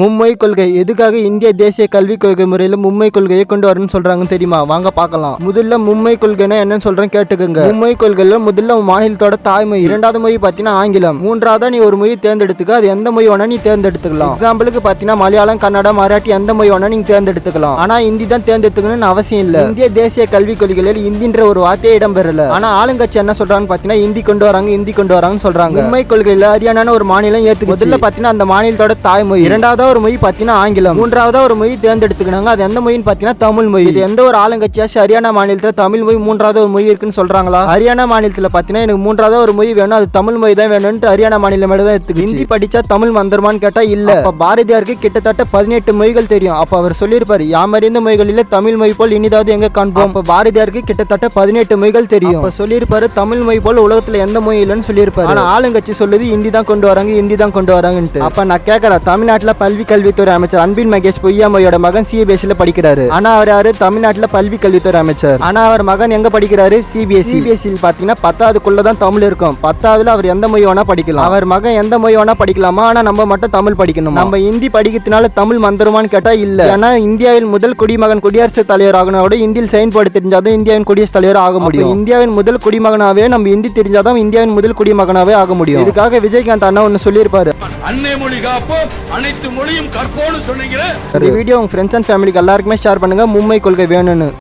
மும்மை கொள்கை. எதுக்காக இந்திய தேசிய கல்விக் கொள்கை முறையில் மும்மை கொள்கையை கொண்டு வரணும்னு சொல்றாங்கன்னு தெரியுமா? வாங்க பார்க்கலாம். முதல்ல மும்மை கொள்கைனா என்னன்னு சொல்றேன் கேட்டுக்கோங்க. மும்மை கொள்கையில முதல்ல மாநிலத்தோட தாய்மொழி இரண்டாவது மொழி பார்த்தீங்கன்னா ஆங்கிலம். மூன்றாவதா நீ ஒரு மொழி தேர்ந்தெடுத்துக்க அது எந்த மொழி வேணா நீ தேர்ந்தெடுத்துக்கலாம். எக்ஸாம்பிளுக்கு பார்த்தீங்கன்னா மலையாளம் கன்னடா மராட்டி எந்த மொழி வேணா நீங்க தேர்ந்தெடுத்துக்கலாம். ஆனா ஹிந்தி தான் தேர்ந்தெடுத்துக்கணும்னு அவசியம் இல்ல. இந்திய தேசிய கல்விக் கொள்கையில் இந்தின்ற ஒரு வார்த்தையே இடம்பெறல. ஆனா ஆளுங்கட்சி என்ன சொல்றாங்கன்னு பார்த்தீங்கன்னா ஹிந்தி கொண்டு வராங்க ஹிந்தி கொண்டு வராங்கன்னு சொல்றாங்க. மும்மை கொள்கையில ஹரியானான்னு ஒரு மாநிலம் ஏத்துக்கு முதல்ல பார்த்தீங்கன்னா அந்த மாநிலத்தோட தாய்மொழி இரண்டாவது ஒரு மொழி பார்த்தீங்கன்னா ஆங்கிலம். மூன்றாவதா ஒரு மொழி தேர்ந்தெடுத்துக்கினாங்க. அது எந்த மொழின்னு பார்த்தீங்கன்னா தமிழ் மொழி. இது எந்த ஒரு ஆளுங்கட்சியாச்சும் ஹரியானா மாநிலத்தில் தமிழ் மொழி மூன்றாவது ஒரு மொழி இருக்குன்னு சொல்றாங்களா? ஹரியானா மாநிலத்தில் பார்த்தீங்கன்னா எனக்கு மூன்றாவது ஒரு மொழி வேணும். அது தமிழ் மொழி தான் வேணும்னு ஹரியானா மாநிலம் மட்டும் தான் எடுத்துக்கு ஹிந்தி படிச்சா தமிழ் வந்துருமான்னு கேட்டா இல்ல. அப்ப பாரதியாருக்கு கிட்டத்தட்ட பதினெட்டு மொழிகள் தெரியும். அப்ப அவர் சொல்லியிருப்பாரு யாமறிந்த மொழிகளில் தமிழ் மொழி போல் இனிதாவது எங்க காண்போம்? அப்ப பாரதியாருக்கு கிட்டத்தட்ட பதினெட்டு மொழிகள் தெரியும். அப்ப சொல்லியிருப்பாரு தமிழ் மொழி போல் உலகத்துல எந்த மொழி இல்லைன்னு சொல்லியிருப்பாரு. ஆனா ஆளுங்கட்சி சொல்லுது ஹிந்தி தான் கொண்டு வராங்க ஹிந்தி தான் கொண்டு வராங்கன்ட்டு. அப்ப நான் கேட்கறேன் தமிழ்நாட்டுல பல்வி கல்வித்துறை அமைச்சர் அன்பின் மகேஷ் பொய்யாமையோட மகன் சிபிஎஸ்சில படிக்கிறாரு. ஆனா அவர் யாரு? தமிழ்நாட்டுல பல்வி கல்வித்துறை அமைச்சர். ஆனா அவர் மகன் எங்க படிக்கிறாரு? சிபிஎஸ்சி சிபிஎஸ்சி பாத்தீங்கன்னா பத்தாவதுக்குள்ள தான் தமிழ் இருக்கும். பத்தாவதுல அவர் எந்த மொழி வேணா படிக்கலாம். அவர் மகன் எந்த மொழி வேணா படிக்கலாமா? ஆனா நம்ம மட்டும் தமிழ் படிக்கணும்? நம்ம ஹிந்தி படிக்கிறதுனால தமிழ் வந்துருமான்னு கேட்டா இல்ல. ஏன்னா இந்தியாவின் முதல் குடிமகன் குடியரசுத் தலைவர் ஆகணும் இந்தியில் செயல்பாடு தெரிஞ்சாதான் இந்தியாவின் குடியரசுத் தலைவர் ஆக முடியும். இந்தியாவின் முதல் குடிமகனாவே நம்ம ஹிந்தி தெரிஞ்சாதான் இந்தியாவின் முதல் குடிமகனாவே ஆக முடியும். இதுக்காக விஜயகாந்த் அண்ணா ஒன்னு சொல்லியிருப்பாரு. அன்னை மொழி காப்போம். அனைத்து மொழியும் கற்போம்னு சொன்னீங்க இந்த வீடியோ உங்க ஃப்ரெண்ட்ஸ் அண்ட் ஃபேமிலிக்கு எல்லாருக்குமே ஷேர் பண்ணுங்க. மும்பை கொள்கை வேணும்னு.